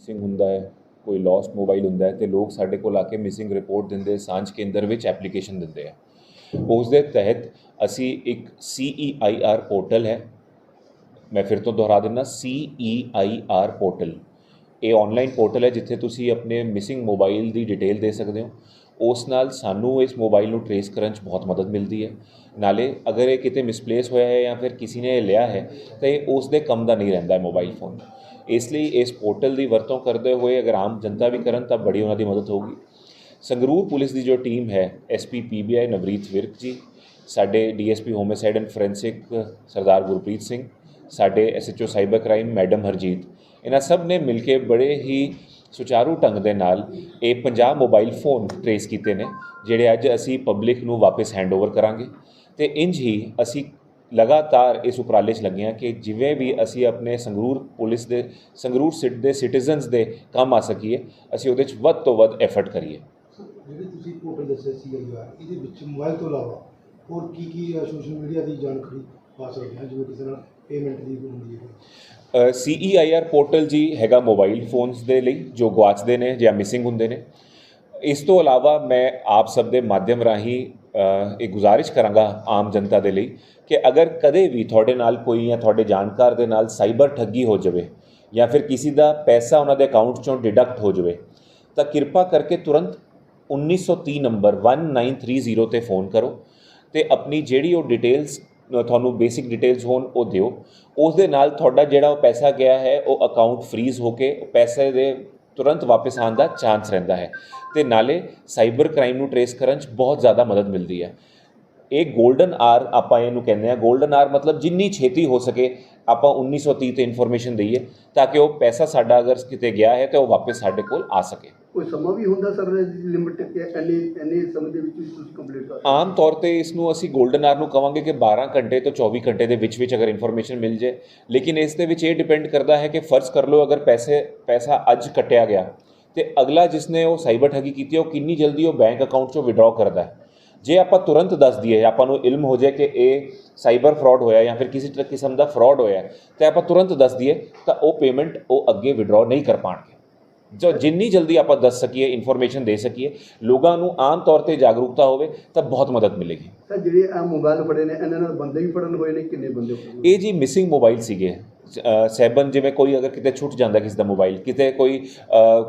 Missing ਹੁੰਦਾ ਹੈ, ਕੋਈ ਲੌਸਟ ਮੋਬਾਈਲ ਹੁੰਦਾ ਹੈ ਤੇ ਲੋਕ ਸਾਡੇ ਕੋਲ ਆ ਕੇ ਮਿਸਿੰਗ ਰਿਪੋਰਟ ਦਿੰਦੇ, ਸਾਂਝ ਕੇਂਦਰ ਵਿੱਚ ਐਪਲੀਕੇਸ਼ਨ ਦਿੰਦੇ ਆ। ਉਸ ਦੇ ਤਹਿਤ ਅਸੀਂ ਇੱਕ CEIR ਪੋਰਟਲ ਹੈ। ਮੈਂ ਫਿਰ ਤੋਂ ਦੁਹਰਾ ਦਿੰਦਾ CEIR ਪੋਰਟਲ ਇਹ ਆਨਲਾਈਨ ਪੋਰਟਲ ਹੈ ਜਿੱਥੇ ਤੁਸੀਂ ਆਪਣੇ ਮਿਸਿੰਗ ਮੋਬਾਈਲ ਦੀ ਡਿਟੇਲ ਦੇ ਸਕਦੇ ਹੋ। ਉਸ ਨਾਲ ਸਾਨੂੰ ਇਸ ਮੋਬਾਈਲ ਨੂੰ ਟਰੇਸ ਕਰਨ 'ਚ ਬਹੁਤ ਮਦਦ ਮਿਲਦੀ ਹੈ। ਨਾਲੇ ਅਗਰ ਇਹ ਕਿਤੇ ਮਿਸਪਲੇਸ ਹੋਇਆ ਹੈ ਜਾਂ ਫਿਰ ਕਿਸੇ ਨੇ ਇਹ ਲਿਆ ਹੈ, ਤਾਂ ਇਹ ਉਸ ਦੇ ਕੰਮ ਦਾ ਨਹੀਂ ਰਹਿੰਦਾ ਹੈ ਮੋਬਾਈਲ ਫੋਨ ਇਸ ਲਈ ਇਸ ਪੋਰਟਲ ਦੀ ਵਰਤੋਂ ਕਰਦੇ ਹੋਏ ਅਗਰ ਆਮ ਜਨਤਾ ਵੀ ਕਰਨ, ਤਾਂ ਬੜੀ ਉਹਨਾਂ ਦੀ ਮਦਦ ਹੋਊਗੀ। ਸੰਗਰੂਰ ਪੁਲਿਸ ਦੀ ਜੋ ਟੀਮ ਹੈ ਐਸਪੀ ਪੀਬੀਆਈ ਨਵਰੀਤ ਵਿਰਕ ਜੀ, ਸਾਡੇ DSP homicide and forensic Sardar Gurpreet Singh, ਸਾਡੇ SHO cyber crime madam Harjeet, ਇਹਨਾਂ ਸਭ ਨੇ ਮਿਲ ਕੇ ਬੜੇ ਹੀ ਸੁਚਾਰੂ ਢੰਗ ਦੇ ਨਾਲ ਇਹ 50 ਮੋਬਾਈਲ ਫੋਨ ਟਰੇਸ ਕੀਤੇ ਨੇ, ਜਿਹੜੇ ਅੱਜ ਅਸੀਂ ਪਬਲਿਕ ਨੂੰ ਵਾਪਸ ਹੈਂਡਓਵਰ ਕਰਾਂਗੇ। ਤੇ ਇੰਜ ਹੀ ਅਸੀਂ ਲਗਾਤਾਰ ਇਸ ਉਪਰਾਲੇ 'ਚ ਲੱਗੇ ਹਾਂ ਕਿ ਜਿਵੇਂ ਵੀ ਅਸੀਂ ਆਪਣੇ ਸੰਗਰੂਰ ਪੁਲਿਸ ਦੇ ਸੰਗਰੂਰ ਸਿਟ ਦੇ ਸਿਟੀਜ਼ਨਸ ਦੇ ਕੰਮ ਆ ਸਕੀਏ ਅਸੀਂ ਉਹਦੇ 'ਚ ਵੱਧ ਤੋਂ ਵੱਧ ਐਫਰਟ ਕਰੀਏ। ਜਿਹੜੇ ਤੁਸੀਂ ਪੋਰਟਲ ਦੱਸਿਆ ਸੀ ਇਹਦੇ ਵਿੱਚ ਮੋਬਾਈਲ ਤੋਂ ਇਲਾਵਾ ਹੋਰ ਕੀ ਕੀ ਸੋਸ਼ਲ ਮੀਡੀਆ ਦੀ ਜਾਣਕਾਰੀ ਪਾ ਸਕਦੇ ਹਾਂ ਜਿਵੇਂ ਕਿਸੇ ਨਾਲ ਪੇਮੈਂਟ ਦੀ ਹੁੰਦੀ ਹੈ? ਸੀਈਆਈਆਰ ਪੋਰਟਲ ਜੀ ਹੈਗਾ ਮੋਬਾਈਲ ਫੋਨਸ ਦੇ ਲਈ ਜੋ ਗਵਾਚਦੇ ਨੇ ਜਾਂ ਮਿਸਿੰਗ ਹੁੰਦੇ ਨੇ। ਇਸ ਤੋਂ ਇਲਾਵਾ ਮੈਂ ਆਪ ਸਭ ਦੇ ਮਾਧਿਅਮ ਰਾਹੀਂ ਇਹ ਗੁਜ਼ਾਰਿਸ਼ ਕਰਾਂਗਾ ਆਮ ਜਨਤਾ ਦੇ ਲਈ ਕਿ ਅਗਰ ਕਦੇ ਵੀ ਤੁਹਾਡੇ ਨਾਲ ਕੋਈ ਜਾਂ ਤੁਹਾਡੇ ਜਾਣਕਾਰ ਦੇ ਨਾਲ ਸਾਈਬਰ ਠੱਗੀ ਹੋ ਜਾਵੇ ਜਾਂ ਫਿਰ ਕਿਸੇ ਦਾ ਪੈਸਾ ਉਹਨਾਂ ਦੇ ਅਕਾਊਂਟ ਚੋਂ ਡਿਡਕਟ ਹੋ ਜਾਵੇ, ਤਾਂ ਕਿਰਪਾ ਕਰਕੇ ਤੁਰੰਤ 1930 ਨੰਬਰ 1930 ਤੇ ਫੋਨ ਕਰੋ ਤੇ ਆਪਣੀ ਜਿਹੜੀ ਉਹ ਡਿਟੇਲਸ ਤੁਹਾਨੂੰ ਬੇਸਿਕ ਡਿਟੇਲਸ ਹੋਣ, ਉਹ ਦਿਓ। ਉਸ ਦੇ ਨਾਲ ਤੁਹਾਡਾ ਜਿਹੜਾ ਉਹ ਪੈਸਾ ਗਿਆ ਹੈ, ਉਹ ਅਕਾਊਂਟ ਫ੍ਰੀਜ਼ ਹੋ ਕੇ ਪੈਸੇ ਦੇ ਤੁਰੰਤ ਵਾਪਸ ਆਉਣ ਦਾ ਚਾਂਸ ਰਹਿੰਦਾ ਹੈ। ਤੇ ਨਾਲੇ ਸਾਈਬਰ ਕ੍ਰਾਈਮ ਨੂੰ ਟਰੇਸ ਕਰਨ 'ਚ ਬਹੁਤ ਜ਼ਿਆਦਾ ਮਦਦ ਮਿਲਦੀ ਹੈ। ਇਹ ਗੋਲਡਨ ਆਰ ਆਪਾਂ ਇਹਨੂੰ ਕਹਿੰਦੇ ਆ ਗੋਲਡਨ ਆਰ ਮਤਲਬ ਜਿੰਨੀ ਛੇਤੀ ਹੋ ਸਕੇ ਆਪਾਂ 1930 ਤੇ ਇਨਫੋਰਮੇਸ਼ਨ ਦਈਏ ਤਾਂ ਕਿ ਉਹ ਪੈਸਾ ਸਾਡਾ ਅਗਰ ਕਿਤੇ ਗਿਆ ਹੈ ਤਾਂ ਉਹ ਵਾਪਸ ਸਾਡੇ ਕੋਲ ਆ ਸਕੇ। ਕੋਈ ਸਮਾਂ ਵੀ ਹੁੰਦਾ ਸਰ ਲਿਮਿਟ ਐਨੇ ਐਨੇ ਸਮੇਂ ਦੇ ਵਿੱਚ ਤੁਸੀਂ ਕੰਪਲੀਟ ਕਰ ਆਮ ਤੌਰ ਤੇ ਇਸ ਨੂੰ ਅਸੀਂ ਗੋਲਡਨ ਆਰ ਨੂੰ ਕਹਾਂਗੇ ਕਿ 12 ਘੰਟੇ ਤੋਂ 24 ਘੰਟੇ ਦੇ ਵਿੱਚ ਵਿੱਚ ਅਗਰ ਇਨਫੋਰਮੇਸ਼ਨ ਮਿਲ ਜੇ। ਲੇਕਿਨ ਇਸ ਦੇ ਵਿੱਚ ਇਹ ਡਿਪੈਂਡ ਕਰਦਾ ਹੈ ਕਿ ਫਰਜ਼ ਕਰ ਲਓ ਅਗਰ ਪੈਸੇ ਪੈਸਾ ਅੱਜ ਕੱਟਿਆ ਗਿਆ ਤੇ ਅਗਲਾ ਜਿਸ ਨੇ ਉਹ ਸਾਈਬਰ ਠੱਗੀ ਕੀਤੀ ਉਹ ਕਿੰਨੀ ਜਲਦੀ ਉਹ ਬੈਂਕ ਅਕਾਊਂਟ ਚੋਂ ਵਿਡਰਾਅ ਕਰਦਾ ਹੈ। ਜੇ ਆਪਾਂ ਤੁਰੰਤ ਦੱਸ ਦਈਏ ਆਪਾਂ ਨੂੰ ਇਲਮ ਹੋ ਜਾਏ ਕਿ ਇਹ ਸਾਈਬਰ ਫਰਾਡ ਹੋਇਆ ਜਾਂ ਫਿਰ ਕਿਸੇ ਤਰ੍ਹਾਂ ਕਿਸਮ ਦਾ ਫਰਾਡ ਹੋਇਆ ਤੇ ਆਪਾਂ ਤੁਰੰਤ ਦੱਸ ਦਈਏ ਤਾਂ ਉਹ ਪੇਮੈਂਟ ਉਹ ਅੱਗੇ ਵਿਡਰਾਅ ਨਹੀਂ ਕਰ ਪਾਣਗੇ। ਜੋ ਜਿੰਨੀ ਜਲਦੀ ਆਪਾਂ ਦੱਸ ਸਕੀਏ ਇਨਫੋਰਮੇਸ਼ਨ ਦੇ ਸਕੀਏ ਲੋਕਾਂ ਨੂੰ ਆਮ ਤੌਰ ਤੇ ਜਾਗਰੂਕਤਾ ਹੋਵੇ ਤਾਂ ਬਹੁਤ ਮਦਦ ਮਿਲੇਗੀ। ਸਰ ਜਿਹੜੇ ਆ ਮੋਬਾਈਲ ਫੜੇ ਨੇ ਇਹਨਾਂ ਨਾਲ ਬੰਦੇ ਵੀ ਫੜਨ ਹੋਏ ਨੇ ਕਿੰਨੇ ਬੰਦੇ? ਇਹ ਜੀ ਮਿਸਿੰਗ ਮੋਬਾਈਲ ਸੀਗੇ। ਅ, ਸੈਬਨ ਜਿਵੇਂ ਕੋਈ ਅਗਰ ਕਿਤੇ ਛੁੱਟ ਜਾਂਦਾ ਕਿਸੇ ਦਾ ਮੋਬਾਈਲ ਕਿਤੇ ਕੋਈ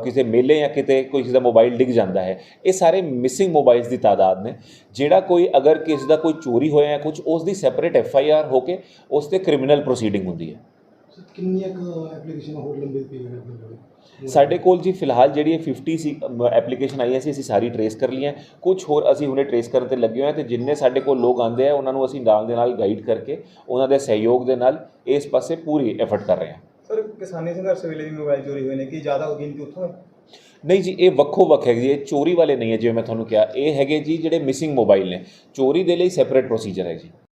ਕਿਸੇ ਮੇਲੇ ਜਾਂ ਕਿਤੇ ਕੋਈ ਕਿਸੇ ਦਾ ਮੋਬਾਈਲ ਡਿੱਗ ਜਾਂਦਾ ਹੈ ਇਹ ਸਾਰੇ ਮਿਸਿੰਗ ਮੋਬਾਈਲਸ ਦੀ ਤਾਦਾਦ ਨੇ। ਜਿਹੜਾ ਕੋਈ ਅਗਰ ਕਿਸੇ ਦਾ ਕੋਈ ਚੋਰੀ ਹੋਇਆ ਜਾਂ ਕੁਝ ਉਸ ਦੀ ਸੈਪਰੇਟ ਐਫ ਆਈ ਆਰ ਹੋ ਕੇ ਉਸ ਤੇ ਕ੍ਰਿਮੀਨਲ ਪ੍ਰੋਸੀਡਿੰਗ ਹੁੰਦੀ ਹੈ। ਸਰ ਕਿੰਨੀਆਂ ਕੁ ਐਪਲੀਕੇਸ਼ਨ ਹੋਰ ਲੰਬੇ ਪਏ ਨੇ ਆਪਣੇ ਕੋਲ ਸਾਡੇ ਕੋਲ ਜੀ ਫਿਲਹਾਲ ਜਿਹੜੀ ਇਹ 50 ਸੀ ਐਪਲੀਕੇਸ਼ਨ ਆਈਆਂ ਸੀ ਅਸੀਂ ਸਾਰੀ ਟਰੇਸ ਕਰ ਲਈਆਂ। ਕੁਝ ਹੋਰ ਅਸੀਂ ਹੁਣੇ ਟਰੇਸ ਕਰਨ ਤੇ ਲੱਗੇ ਹੋਏ ਹਾਂ ਤੇ ਜਿੰਨੇ ਸਾਡੇ ਕੋਲ ਲੋਕ ਆਂਦੇ ਆ ਉਹਨਾਂ ਨੂੰ ਅਸੀਂ ਨਾਲ ਦੇ ਨਾਲ ਗਾਈਡ ਕਰਕੇ ਉਹਨਾਂ ਦੇ ਸਹਿਯੋਗ ਦੇ ਨਾਲ ਇਸ ਪਾਸੇ ਪੂਰੀ ਐਫਰਟ ਕਰ ਰਹੇ ਹਾਂ। ਸਰ ਕਿਸਾਨੀ ਸੰਘਰਸ਼ ਵੇਲੇ ਵੀ ਮੋਬਾਈਲ ਚੋਰੀ ਹੋਏ ਨੇ ਕੀ ਜ਼ਿਆਦਾ ਗਿਣਤੀ ਉੱਥੋਂ? ਹੈ ਨਹੀਂ ਜੀ ਇਹ ਵੱਖੋ ਵੱਖ ਹੈ ਜੀ ਇਹ ਚੋਰੀ ਵਾਲੇ ਨਹੀਂ ਹੈ ਜਿਵੇਂ ਮੈਂ ਤੁਹਾਨੂੰ ਕਿਹਾ। ਇਹ ਹੈਗੇ ਜੀ ਜਿਹੜੇ ਮਿਸਿੰਗ ਮੋਬਾਈਲ ਨੇ। ਚੋਰੀ ਦੇ ਲਈ ਸੈਪਰੇਟ ਪ੍ਰੋਸੀਜਰ ਹੈ ਜੀ।